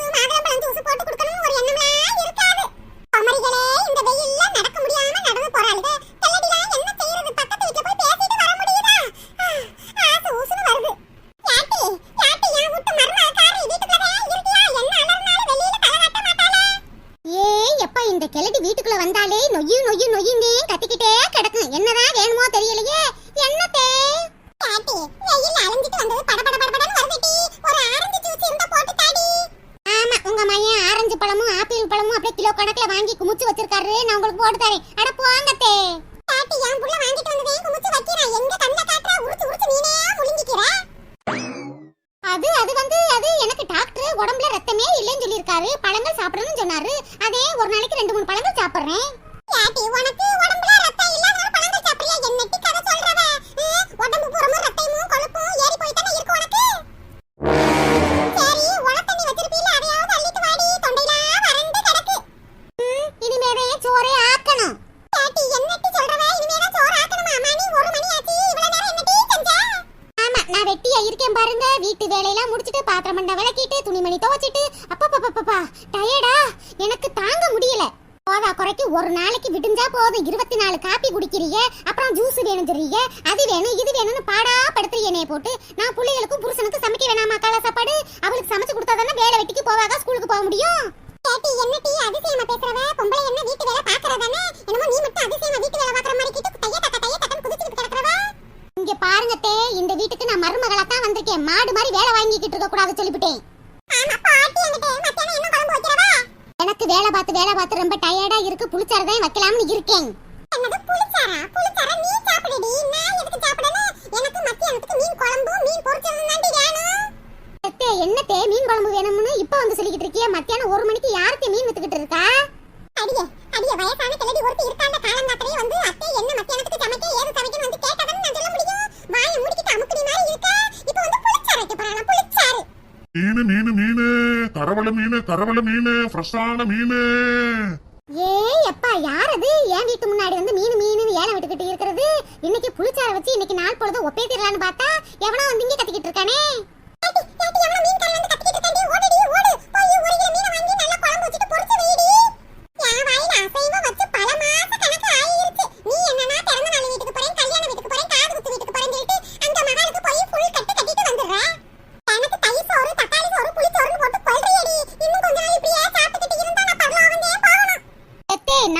போட்டு கொடுக்கணும்னு ஒரு எண்ணம்லாம் இருக்காது. அமரிகளே இந்த வெயில்ல நடக்க முடியாம நடந்து போறாளுங்க கிழவி வீட்டுக்குள்ள வந்தாலே நொய்யு நொய்யு நொய்யுன்னே கத்திக்கிட்டே கிடக்கும். என்னதான் வேணுமோ தெரியலையே. என்னத்தே? பாட்டி வெயில் அலைஞ்சிட்டு வந்தது பட பட பட படன்னு வருதுடி ஒரு ஆரஞ்சு ஜூஸ் இருந்தா போட்டு தாடி? ஆமா உங்க மையன் ஆரஞ்சு பழமும் ஆப்பிள் பழமும் அப்படியே கிலோ கணக்குல வாங்கி குமிச்சு வச்சிருக்காரு. நான் உங்களுக்கு போட்டு தரேன். துவைச்சிட்டு அப்பப்பப்பப்பா டயர்டா? எனக்கு தாங்க முடியல. போதா குறைக்கு ஒரு நாளைக்கு விடிஞ்சா போதும். இருபத்தி நாலு காப்பி குடிக்கிறீங்க அப்புறம் ஜூஸ் வேணும் தெரியுங்க. அது வேணும் இது வேணும்னு பாடா படுத்துறீங்க என்னைய போட்டு. நான் பிள்ளைகளுக்கும் புருஷனுக்கு சமைக்க வேணாமா காலை சாப்பாடு? அவளுக்கு சமைச்சு கொடுத்தா தானே வேலை வெட்டிக்கு போவாங்க ஸ்கூலுக்கு போக முடியும்? கேட்டி என்ன டீ? அதிசயமா பேசுறவ? பொம்பளை என்ன வீட்டு வேலை பாக்குறதானே என்னமோ நீ மட்டும் அதிசயமா வீட்டு வேலை பாக்குற மாதிரி கிட்ட தைய தக்க தைய தக்கன்னு குதிச்சுட்டு கிடக்குறவ? இங்க பாருங்க தே இந்த வீட்டுக்கு நான் மருமகளா தான் வந்திருக்கேன். மாடு மாதிரி வேலை வாங்கிக்கிட்டு இருக்க கூடாது சொல்லிவிட்டேன். வேலை பார்த்து வேலை பார்த்து ரொம்ப டயர்டா இருக்கு. புளிச்சாறு தான் வைக்கலாம்னு இருக்கேன் என்னது புளிச்சாரா புளிச்சாரா நீ சாப்பிடுடி நான் எதுக்கு சாப்பிடணும் எனக்கு மத்தியானத்துக்கு மீன் குழம்பு மீன் பொரிச்சது தாண்டி வேணும் அத்தே என்னத்தே மீன் குழம்பு வேணும்னு இப்ப வந்து சொல்லிக்கிட்டு இருக்கிய மத்தியானம் ஒரு மணிக்கு யாருக்கு மீன் வித்துக்கிட்டு இருக்கா அடியே அடியே வயசான கிழடி ஒருத்தி இருக்காண்ட காலங்காத்திலே வந்து அத்தை என்ன மத்தியானத்துக்கு சமைக்க ஏது சமைக்கணும் வந்து கேட்டதன்னு நான் சொல்ல முடியும் வாயை மூடிக்கிட்டு அமுக்குடி மாதிரி இருக்க இப்ப வந்து புளிச்சாறு வைக்க போறானா புளிச்சாறு மீனு மீனு மீனு கரவல மீனு கரவல மீனு ஃப்ரெஷ்ஷான மீனு. ஏய் அப்பா யார் அது என் வீட்டு முன்னாடி வந்து மீன் மீன் ஏலம் விட்டுக்கிட்டு இருக்கிறது. இன்னைக்கு புளிச்சார வச்சு இன்னைக்கு நாள் பொழுது ஒப்பே தீரலான்னு பார்த்தா எவனோ வந்து இங்க கத்திக்கிட்டு இருக்கானே.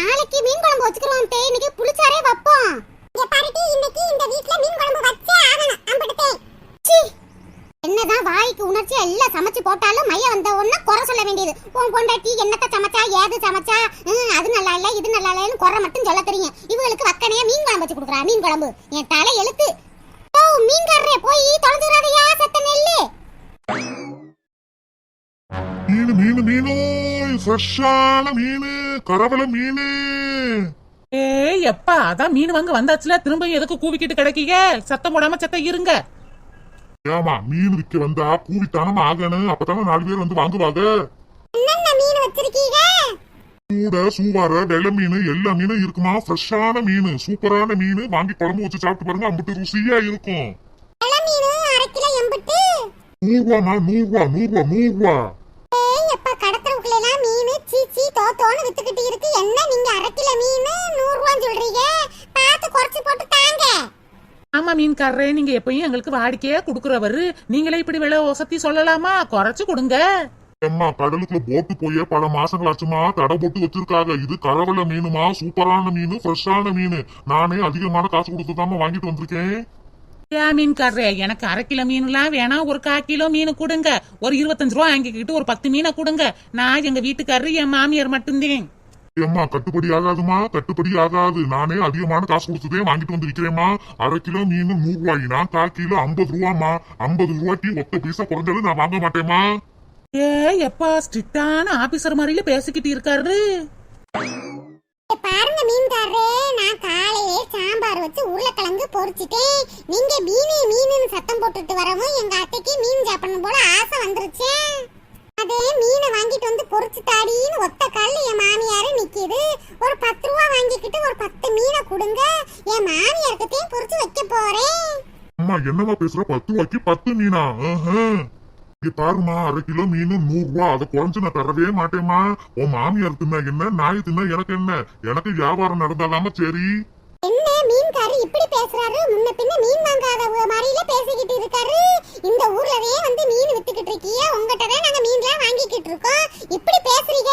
நாளைக்கு மீன் குழம்பு வச்சுக்கிறோம் தே. இன்னைக்கு புளிச்சாரே வைப்போம். இங்க பாருடி இன்னைக்கு இந்த வீட்ல மீன் குழம்பு வச்சே ஆகணும். அம்படுத்தே சீ என்னதான் வாய்க்கு உணர்ச்சி எல்லாம் சமைச்சு போட்டாலும் மைய வந்த உடனே குறை சொல்ல வேண்டியது. உன் பொண்டாட்டி என்னத்த சமைச்சா ஏது சமைச்சா? அது நல்லா இல்ல இது நல்லா இல்லன்னு குறை மட்டும் சொல்ல தெரியும். இவங்களுக்கு வக்கனையா மீன் குழம்பு வச்சு கொடுக்குறா மீன் குழம்பு. என் தலை எழுத்து. ஓ மீன்காரரே போய் தொலைஞ்சுறாதையா செத்த நெல்லு. மீனு மீனு மீனு. ஃப்ரெஷ்ஷான மீனு கரவல மீனு. ஏய் எப்பா அதான் மீன் வாங்க வந்தாச்சுல திரும்ப எதுக்கு கூவிக்கிட்டு கிடைக்கீங்க? சத்தம் போடாம சத்தம் இருங்க. ஏமா மீன் விற்க வந்தா கூவித்தானம் ஆகணும். அப்பதானே நாலு பேர் வந்து வாங்குவாங்க. என்னென்ன மீன் வச்சிருக்கீங்க? கூட சூவார வெள்ளை மீன் எல்லா மீனும் இருக்குமா? ஃப்ரெஷ்ஷான மீன் சூப்பரான மீன். வாங்கி குழம்பு வச்சு சாப்பிட்டு பாருங்க அம்பிட்டு ருசியா இருக்கும். வெள்ள மீன் அரை கிலோ தோத்தோன்னு வித்துக்கிட்டு இருக்கு. என்ன நீங்க அரை கிலோ மீன்? நூறு ரூபான்னு சொல்றீங்க. பார்த்து குறைச்சு போட்டு தாங்க. ஆமா மீன்காரரே நீங்க எப்பயும் எங்களுக்கு வாடிக்கையா குடுக்குறவரு. நீங்களே இப்படி விலை ஒசத்தி சொல்லலாமா? குறைச்சு கொடுங்க. அம்மா கடலுக்குள்ள போட்டு போய் பல மாசங்களாச்சுமா? தடை போட்டு வச்சிருக்காங்க. இது கரவல மீனுமா? சூப்பரான மீன் ஃப்ரெஷ்ஷான மீன். நானே அதிகமான காசு கொடுத்து தாமா வாங்கிட்டு வந்திருக்கேன். மீன்காரரே எனக்கு அரை கிலோ மீன்லாம் வேணாம் ஒரு கால் கிலோ மீன் கொடுங்க. ஒரு இருபத்தஞ்சு ரூபா வாங்கிக்கிட்டு ஒரு பத்து மீனை கொடுங்க. நான் எங்க வீட்டுக்காரரு என் மாமியார் மட்டும்தான். ஏம்மா கட்டுப்படி ஆகாதுமா? கட்டுப்படி ஆகாது. நானே அதிகமான காசு கொடுத்ததே வாங்கிட்டு வந்து விற்கிறேம்மா அரை கிலோ மீன் நூறு ரூபாய்னா கால் கிலோ ஐம்பது ரூபாமா ஐம்பது ரூபாய்க்கு ஒத்த பைசா குறைஞ்சாலும் நான் வாங்க மாட்டேம்மா. ஏ எப்பா ஸ்ட்ரிக்டான ஆபீசர் மாதிரில பேசிக்கிட்டு இருக்காரு? பாருங்க மீன்காரரே. நான் சாம்பார் வச்சு உருளைக்கிழங்கு பொரிச்சிட்டேன் நீங்க மீனு மீனுன்னு சத்தம் போட்டுட்டு வரவும் எங்க அத்தைக்கு மீன் சாப்பிடணும் போல ஆசை வந்துருச்சு. அதே மீனை வாங்கிட்டு வந்து பொரிச்சு தாடின்னு ஒத்த கால்ல என் மாமியாரு நிக்குது. ஒரு பத்து ரூபா வாங்கிக்கிட்டு ஒரு பத்து மீனை கொடுங்க. என் மாமியாருக்கத்தையும் பொரிச்சு வைக்க போறேன். அம்மா என்னமா பேசுற? பத்து ரூபாய்க்கு பத்து மீனா? இங்க பாருமா அரை கிலோ மீன் நூறு ரூபா. அதை குறைஞ்சு நான் தரவே மாட்டேம்மா. உன் மாமியார் தின்னா என்ன? நாய் தின்னா எனக்கு என்ன? எனக்கு வியாபாரம் நடந்தாலாம சரி. என்ன மீன்காரு இப்படி பேசுறாரு? முன்ன பின்ன மீன் வாங்காத மாதிரில பேசிக்கிட்டு இருக்காரு. இந்த ஊர்லவே வந்து மீன் வித்துக்கிட்டு இருக்கீங்க உங்ககிட்ட தான் நாங்க மீன்லாம் வாங்கிக்கிட்டு இருக்கோம். இப்படி பேசுறீங்க?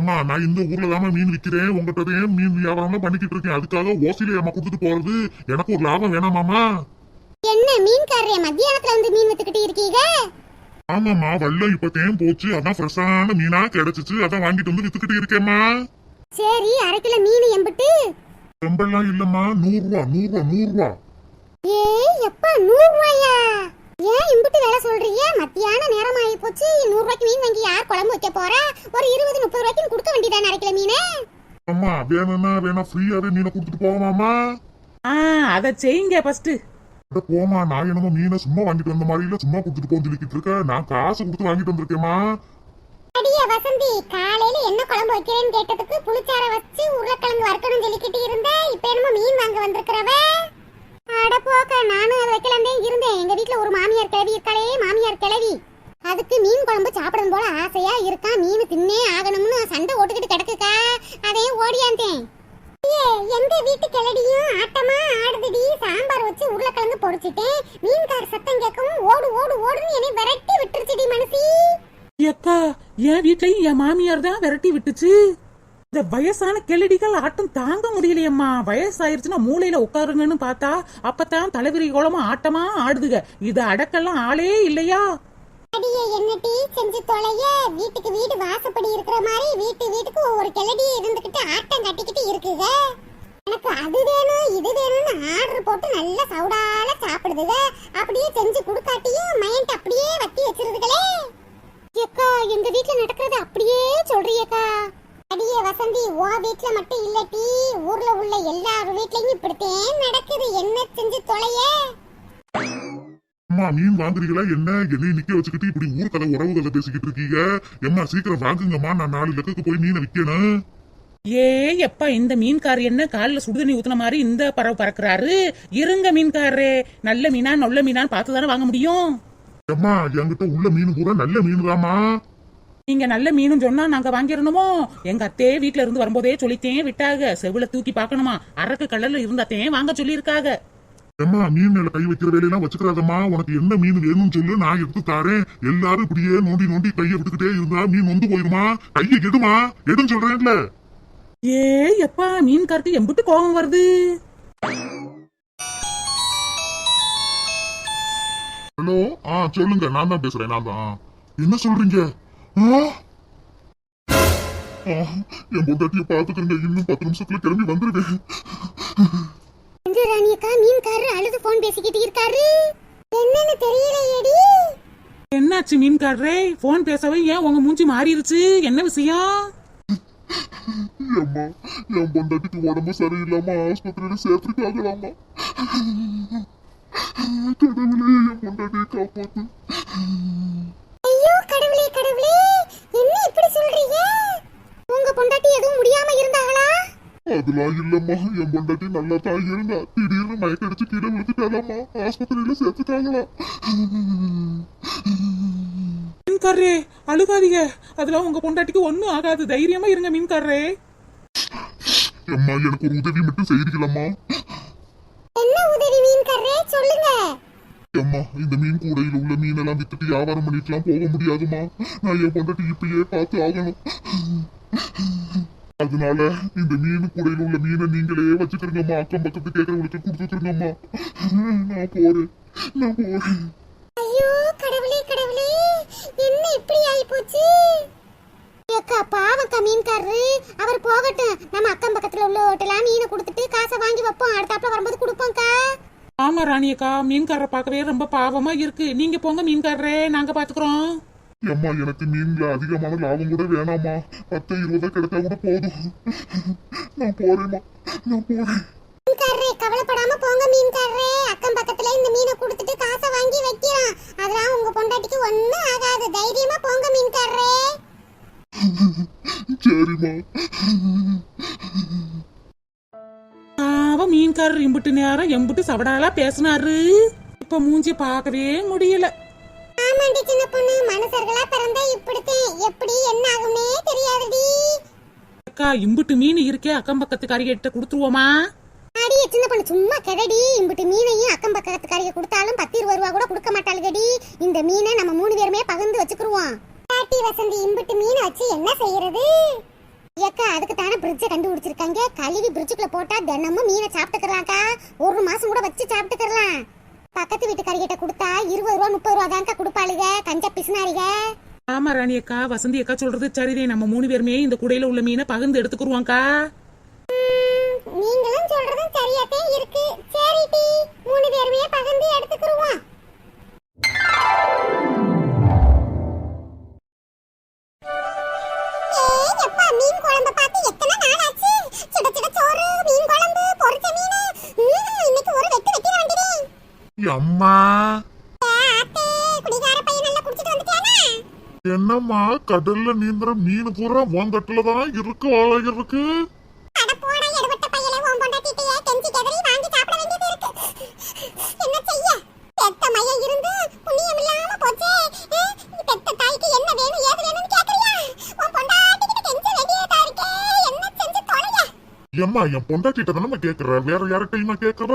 அம்மா நான் இந்த ஊர்ல தாம மீன் விக்கிறேன். உங்ககிட்ட மீன் வியாபாரம் தான் பண்ணிக்கிட்டு இருக்கேன். அதுக்காக ஓசில அம்மா கொடுத்துட்டு போறது எனக்கு ஒரு லாபம் வேணாமாமா என்ன மீன்காரரே மத்தியானத்துல வந்து மீன் வித்துக்கிட்டு இருக்கீங்க? ஆமாம்மா வெள்ளம் இப்ப தேன் போச்சு. அதான் ஃப்ரெஷ்ஷான மீனா கிடைச்சிச்சு. அதான் வாங்கிட்டு வந்து வித்துக்கிட்டு இருக்கேம்மா. சரி அரை கிலோ மீன் ரொம்பலாம் இல்லம்மா? நூறு ரூபா நூறு ரூபா நூறு ரூபா ஏய் எப்பா நூறு ரூபாயா ஏன் இம்பிட்டு வேலை சொல்றீங்க? மத்தியான நேரம் ஆகி போச்சு. நூறு ரூபாய்க்கு மீன் வாங்கி யார் குழம்பு வைக்க போறா? ஒரு இருபது முப்பது ரூபாய்க்கு கொடுக்க வேண்டியதானே அரை கிலோ மீன்? அம்மா வேணும்னா வேணா ஃப்ரீயாவே மீனை கொடுத்துட்டு போவாமாமா ஆ அதை செய்யுங்க ஃபர்ஸ்ட் அட போமா நான் என்னமோ மீனை சும்மா வாங்கிட்டு வந்த மாதிரி இல்ல சும்மா கொடுத்துட்டு போன்னு சொல்லிக்கிட்டு இருக்க. நான் காசு கொடுத்து வாங்கிட்டு வந்திருக்கேம்மா. அடியே வசந்தி காலையில என்ன குழம்பு வைக்கிறேன்னு கேட்டதுக்கு புளிச்சார வச்சு உருளைக்கிழங்கு வறுக்கணும் சொல்லிக்கிட்டு இருந்தேன் இப்ப என்னமோ மீன் வாங்க வந்திருக்கிறவ? அட போக்க நானும் அதை வைக்கலாந்தே இருந்தேன். எங்க வீட்டுல ஒரு மாமியார் கிளவி இருக்காளே மாமியார் கிளவி அதுக்கு மீன் குழம்பு சாப்பிடணும் போல ஆசையா இருக்கா? மீன் தின்னே ஆகணும்னு சண்டை ஓட்டுக்கிட்டு கிடக்குக்கா. அதே ஓடியாந்தேன். எங்க வீட்டு கிளடியும் ஆட்டமா ஆடுதுடி. சாம்பார் வச்சு உருளைக்கிழங்கு பொறிச்சிட்டேன் மீன்கார் சத்தம் கேட்கவும் ஓடு ஓடு ஓடுன்னு என்னை விரட்டி விட்டுருச்சுடி மனசி. அக்கா என் வீட்லயும் என் மாமியார் தான் விரட்டி விட்டுச்சு. இந்த வயசான கெளடிகள் ஆட்டம் தாங்க முடியலையம்மா. வயசாயிருச்சுன்னா மூளையில உட்காருங்கன்னு பார்த்தா அப்பதான் தலைவிரி கோலமா ஆட்டமா ஆடுதுக. இது அடக்கெல்லாம் ஆளே இல்லையா? அடியே என்னடி செஞ்சு தொலைய? வீட்டுக்கு வீடு வாசப்படி இருக்கிற மாதிரி வீட்டு வீட்டுக்கு ஒவ்வொரு கிளடி இருந்துகிட்டு ஆட்டம் கட்டிக்கிட்டு இருக்குங்க எனக்கு அது வேணும் இது வேணும்னு ஆர்டர் போட்டு நல்லா சவுடால சாப்பிடுதுங்க அப்படியே செஞ்சு கொடுக்காட்டியும் மைண்ட் அப்படியே வத்தி வச்சிருதுகளே. ஏக்கா எங்க வீட்ல நடக்கிறது அப்படியே சொல்றியக்கா. அடியே வசந்தி உன் வீட்ல மட்டும் இல்லட்டி ஊர்ல உள்ள எல்லார் வீட்லயும் இப்படித்தான் நடக்குது. என்ன செஞ்சு தொலைய? அம்மா மீன் வாங்குறீங்களா என்ன? என்னையும் நிக்க வச்சுக்கிட்டு இப்படி ஊர் கதை உறவு கதை பேசிக்கிட்டு இருக்கீங்க. எம்மா சீக்கிரம் வாங்குங்கம்மா. நான் நாலு லக்கத்துக்கு போய் மீனை விற்கணும் ஏ எப்பா இந்த மீன்கார் என்ன காலில் சுடுதண்ணி ஊத்துன மாதிரி இந்த பறவை பறக்குறாரு? இருங்க மீன்காரரே. நல்ல மீனா நல்ல மீனான்னு பார்த்து தானே வாங்க முடியும்? எம்மா என்கிட்ட உள்ள மீன் பூரா நல்ல மீன் தாம்மா நீங்க நல்ல மீனும் சொன்னா நாங்க வாங்கிடணுமோ? எங்க அத்தையே வீட்ல இருந்து வரும்போதே சொல்லித்தேன் விட்டாக. செவில தூக்கி பார்க்கணுமா? அரக்கு கலர்ல இருந்தாத்தேன் வாங்க சொல்லியிருக்காக. எம்மா மீன் மேல கை வைக்கிற வேலையெல்லாம் வச்சுக்கிறாதம்மா உனக்கு என்ன மீன் வேணும்னு சொல்லு நான் எடுத்து தாரேன். எல்லாரும் இப்படியே நோண்டி நோண்டி கையை விட்டுக்கிட்டே இருந்தா மீன் வந்து போயிருமா? கையை எடுமா எடுன்னு சொல்றேன்ல. ஏ எப்பா மீன்காருக்கு எம்பிட்டு கோபம் வருது. ஹலோ? சொல்லுங்க நான் தான் பேசுறேன் நான் தான். என்ன சொல்றீங்க? என் பொண்டாட்டிய பாத்துக்கிறேங்க இன்னும் பத்து நிமிஷத்துல கிளம்பி வந்துருவேன் ராணியக்கா மீன்காரர் அழுது போன் பேசிக்கிட்டு இருக்காரு? என்னன்னு தெரியலையேடி. என்னாச்சு மீன்காரரே? போன் பேசவே ஏன் உங்க மூஞ்சி மாறிடுச்சு என்ன விஷயம்? அம்மா என் பொண்டாட்டிக்கு உடம்பு சரியில்லாம ஆஸ்பத்திரியில சேர்த்துருக்காங்களாமா கடவுளே என் பொண்டாட்டியை காப்பாத்து ஐயோ கடவுளே கடவுளே என்ன இப்படி சொல்றீங்க? உங்க பொண்டாட்டி எதுவும் முடியாம இருந்தாங்களா? அதெல்லாம் இல்லம்மா. என் பொண்டாட்டி நல்லா தான் இருந்தா. திடீர்னு மயக்கடிச்சு கீழே விழுந்துட்டாலாமா ஆஸ்பத்திரியில சேர்த்துட்டாங்களா. மீன்காரரே அழுகாதீங்க. அதெல்லாம் உங்க பொண்டாட்டிக்கு ஒண்ணும் ஆகாது. தைரியமா இருங்க மீன்காரரே. அம்மா எனக்கு ஒரு உதவி மட்டும் செய்றீங்களாம்மா என்ன உதவி மீன்காரரே சொல்லுங்க அம்மா இந்த மீன் கூடையில் உள்ள மீனெல்லாம் வித்துட்டு வியாபாரம் பண்ணிட்டுலாம் போக முடியாதுமா நான் என் பொண்டாட்டி இப்பயே பார்த்து ஆகணும். அதனால இந்த மீன் கூடையில் உள்ள மீனை நீங்களே வச்சுக்கிறங்கம்மா அக்கம் பக்கத்து கேட்கறவங்களுக்கு கொடுத்துருங்கம்மா நான் போறேன். நான் போறேன். ஐயோ கடவுளே கடவுளே. என்ன இப்படி ஆயி போச்சு அக்கா பாவக்கா மீன்காரரு. அவர் போகட்டும். நம்ம அக்கம் பக்கத்துல உள்ள ஹோட்டலா மீனை கொடுத்துட்டு காசை வாங்கி வைப்போம். அடுத்தாப்புல வரும்போது கொடுப்போம்க்கா. ஆமா ராணியக்கா மீன்காரரை பார்க்கவே ரொம்ப பாவமா இருக்கு. நீங்க போங்க மீன்காரரே நாங்க பாத்துக்கிறோம். அம்மா எனக்கு மீன்ல அதிகமான லாபம் கூட வேணாமா பத்து இருபதா கிடைச்சா கூட போதும். நான் போறேம்மா. நான் போறேன். மீன்காரரே கவலைப்படாம போங்க மீன்காரரே. அக்கம் பக்கத்துல இந்த மீனை கொடுத்துட்டு காசை வாங்கி வைக்கிறான். அதெல்லாம் உங்க பொண்டாட்டிக்கு ஒண்ணும் ஆகாது. தைரியமா போங்க மீன்காரரே. சரிம்மா. பாவ மீன்காரர் இம்புட்டு நேரம் எம்புட்டு சவடாலா பேசினாரு. இப்ப மூஞ்சி பார்க்கவே முடியல. ஆமாண்டி சின்ன பொண்ணு மனுஷர்களா பிறந்தா இப்படித்தான் எப்படி என்ன ஆகும்னே தெரியாதுடி. அக்கா இம்புட்டு மீன் இருக்கே அக்கம் பக்கத்து கறிகிட்ட கொடுத்துருவோமா? அடியே சின்ன பொண்ணு சும்மா கிடடி இம்பிட்டு மீனையும் அக்கம் பக்கத்துக்காரிக கொடுத்தாலும் பத்து இருபது ரூபா கூட கொடுக்க மாட்டாளுகடி. இந்த மீனை நம்ம மூணு பேருமே பகிர்ந்து வச்சுக்கிருவோம். பாட்டி வசந்தி இம்பிட்டு மீனை வச்சு என்ன செய்யறது? பிரிட்ஜை கண்டுபிடிச்சிருக்காங்க. கழுவி பிரிட்ஜுக்குள்ள போட்டா தினமும் மீனை சாப்பிட்டுக்கலாம்க்கா. ஒரு மாசம் கூட வச்சு சாப்பிட்டுக்கலாம். பக்கத்து வீட்டுக்காரிகிட்ட கொடுத்தா இருபது ரூபா முப்பது ரூபா தான்க்கா கொடுப்பாளுக கஞ்ச பிசுனாரிக ஆமா ராணி அக்கா வசந்தி அக்கா சொல்றது சரிதே. நம்ம மூணு பேருமே இந்த குடையில உள்ள மீனை பகிர்ந்து எடுத்துக்குருவோம்க்கா. நீங்களும் சொல்றதும் சரியாத்தே இருக்கு. சரி டி மூணு பேருமே பகிர்ந்து எடுத்துக்கிருவோம். அம்மா. என்னம்மா கடல்ல நீந்துற மீன் பூரா உன் தட்டுல தான் இருக்கு வாழை இருக்கு? வாங்கி இருந்து என்ன ஏம்மா என் பொண்டாட்டிட்ட தானே கேக்குற? வேற யார்கிட்டயுமா கேக்குற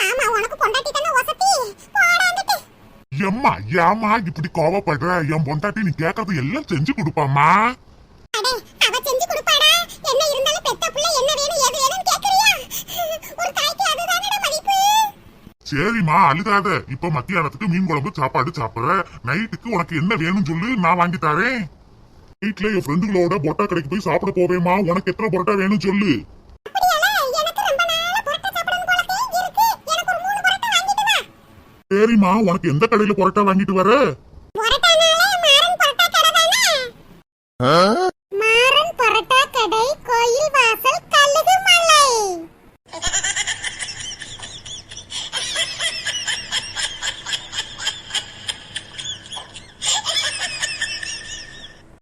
ஆமா, உனக்கு பொண்டாட்டி தானே வசதி. போடாந்துட்டு. எம்மா ஏம்மா இப்படி கோவப்படுற? என் பொண்டாட்டி நீ கேக்குறது எல்லாம் செஞ்சு மதிப்பு. சரிம்மா அழுகாத இப்ப மத்தியானத்துக்கு மீன் குழம்பு சாப்பாடு சாப்பிடுற. நைட்டுக்கு உனக்கு என்ன வேணும் சொல்லு நான் வாங்கி தரேன். வீட்ல என் ஃப்ரெண்டுகளோட பொட்டா கடைக்கு போய் சாப்பிட போவேமா உனக்கு எத்தனை பொரோட்டா வேணும் சொல்லு. சரிம்மா உனக்கு எந்த கடையில பொரோட்டா வாங்கிட்டு வர?